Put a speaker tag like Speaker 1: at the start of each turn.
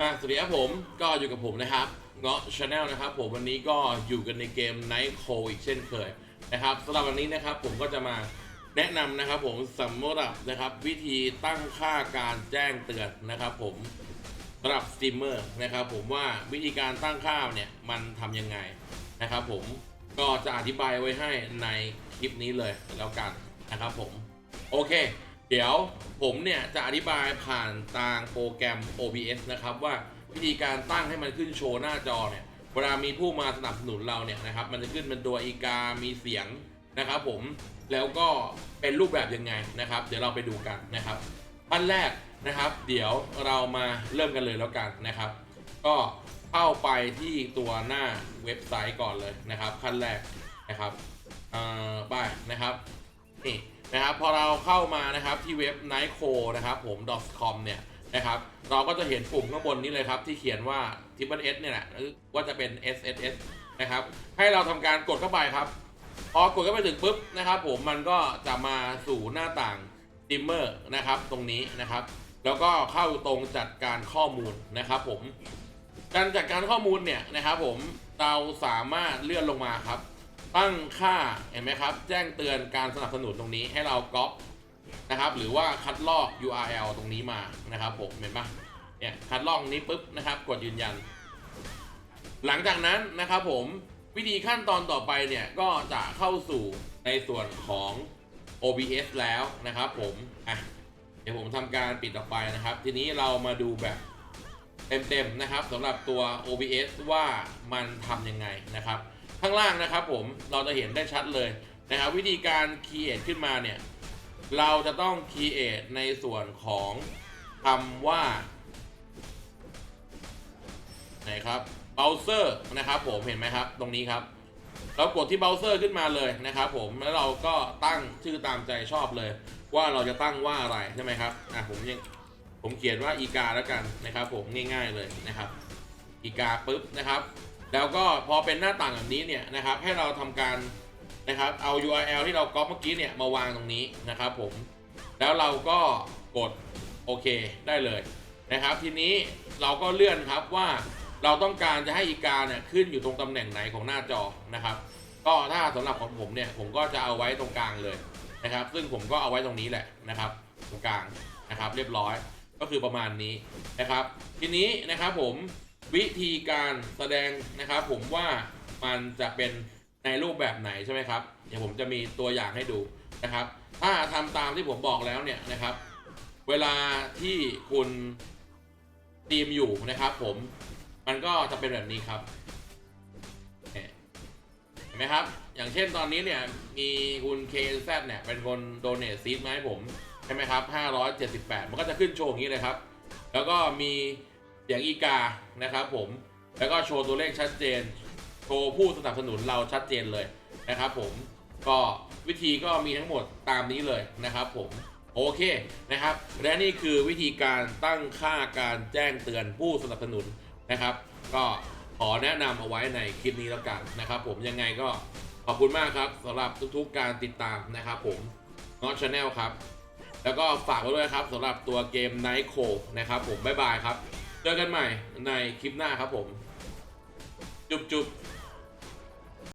Speaker 1: อะสวัสดีครับผมก็อยู่กับผมนะครับเงาะชาแนลนะครับผมวันนี้ก็อยู่กันในเกม Night c o อีกเช่นเคยนะครับสำหรับวันนี้นะครับผมก็จะมาแนะนำนะครับผมสำหรับนะครับวิธีตั้งค่าการแจ้งเตือนนะครับผมสำหรับสตรีมเมอร์นะครับผมว่าวิธีการตั้งค่าเนี่ยมันทำยังไงนะครับผมก็จะอธิบายไว้ให้ในคลิปนี้เลยแล้วกันนะครับผมโอเค เดี๋ยวผมเนี่ยจะอธิบายผ่านทางโปรแกรม OBS นะครับว่าวิธีการตั้งให้มันขึ้นโชว์หน้าจอเนี่ยเวลามีผู้มาสนับสนุนเราเนี่ยนะครับมันจะขึ้นเป็นตัวอีกา มีเสียงนะครับผมแล้วก็เป็นรูปแบบยังไงนะครับ เดี๋ยวเราไปดูกันนะครับขั้นแรกนะครับ เดี๋ยวเรามาเริ่มกันเลยแล้วกันนะครับ ก็เข้าไปที่ตัวหน้าเว็บไซต์ก่อนเลยนะครับ ขั้นแรกนะครับอ่อไปนะครับนี่ นะครับพอเราเข้ามานะครับที่เว็บ nightco นะครับผม .com เนี่ยนะครับเราก็จะเห็นปุ่มข้างบนนี้เลยครับ ที่เขียนว่า triple s เนี่ยแหละว่าจะเป็น sss นะครับให้เราทำการกดเข้าไปครับ พอกดเข้าไปถึงปุ๊บนะครับผมมันก็จะมาสู่หน้าต่างดิมเมอร์นะครับตรงนี้นะครับ แล้วก็เข้าตรงจัดการข้อมูลนะครับผมการจัดการข้อมูลเนี่ยนะครับผมเราสามารถเลื่อนลงมาครับ ตั้งค่าเห็นไหมครับ แจ้งเตือนการสนับสนุนตรงนี้ให้เราก๊อปนะครับ หรือว่าคัดลอก URL ตรงนี้มานะครับผมเห็นปะเนี่ยคัดลอกนี้ปุ๊บนะครับ กดยืนยัน หลังจากนั้นนะครับผมวิธีขั้นตอนต่อไปเนี่ยก็จะเข้าสู่ในส่วนของ OBS แล้วนะครับผมอะเดี๋ยวผมทำการปิดออกไปนะครับ ทีนี้เรามาดูแบบเต็มๆนะครับสำหรับตัว OBS ว่ามันทำยังไงนะครับ ข้างล่างนะครับผมเราจะเห็นได้ชัดเลยนะครับวิธีการ create ขึ้นมาเนี่ย เราจะต้อง create ในส่วนของคำว่าไหนครับ browser นะครับผมเห็นไหมครับ ตรงนี้ครับ เรากดที่ browser ขึ้นมาเลยนะครับผมแล้วเราก็ตั้งชื่อตามใจชอบเลย ว่าเราจะตั้งว่าอะไรใช่ไหมครับอะผมยังผมเขียนว่าอีกาแล้วกันนะครับ ผมง่าย ๆเลยนะครับ อีกาปุ๊บนะครับ แล้วก็พอเป็นหน้าต่างแบบนี้เนี่ยนะครับให้เราทำการนะครับเอา URL ที่เราก๊อปเมื่อกี้เนี่ยมาวางตรงนี้นะครับผมแล้วเราก็กดโอเคได้เลยนะครับ ทีนี้เราก็เลื่อนครับว่าเราต้องการจะให้อีกาเนี่ยขึ้นอยู่ตรงตำแหน่งไหนของหน้าจอนะครับ ก็ถ้าสำหรับของผมเนี่ยผมก็จะเอาไว้ตรงกลางเลยนะครับ ซึ่งผมก็เอาไว้ตรงนี้แหละนะครับ ตรงกลางนะครับ เรียบร้อยก็คือประมาณนี้นะครับ ทีนี้นะครับผม วิธีการแสดงนะครับ ผมว่ามันจะเป็นในรูปแบบไหนใช่ไหมครับ เดี๋ยวผมจะมีตัวอย่างให้ดูนะครับ ถ้าทำตามที่ผมบอกแล้วเนี่ยนะครับ เวลาที่คุณตีมอยู่นะครับ ผมมันก็จะเป็นแบบนี้ครับเห็นไหมครับ อย่างเช่นตอนนี้เนี่ยมีคุณ KZ เนี่ยเป็นคนโดเน t ซีดมาให้ผม ใช่ไหมครับ 578 มันก็จะขึ้นโชว์อย่างนี้เลยครับ แล้วก็มี เสียงอีกานะครับผมแล้วก็โชว์ตัวเลขชัดเจน โชว์ผู้สนับสนุนเราชัดเจนเลยนะครับผมก็วิธีก็มีทั้งหมดตามนี้เลยนะครับผมโอเคนะครับ และนี่คือวิธีการตั้งค่าการแจ้งเตือนผู้สนับสนุนนะครับ ก็ขอแนะนำเอาไว้ในคลิปนี้แล้วกันนะครับ ผมยังไงก็ขอบคุณมากครับสำหรับทุกๆการติดตามนะครับผมงอชาแนลครับ แล้วก็ฝากไว้ด้วยครับสำหรับตัวเกม Night c o นะครับผมบ๊ายบายครับ เจอกันใหม่ในคลิปหน้าครับผม จุบจุบ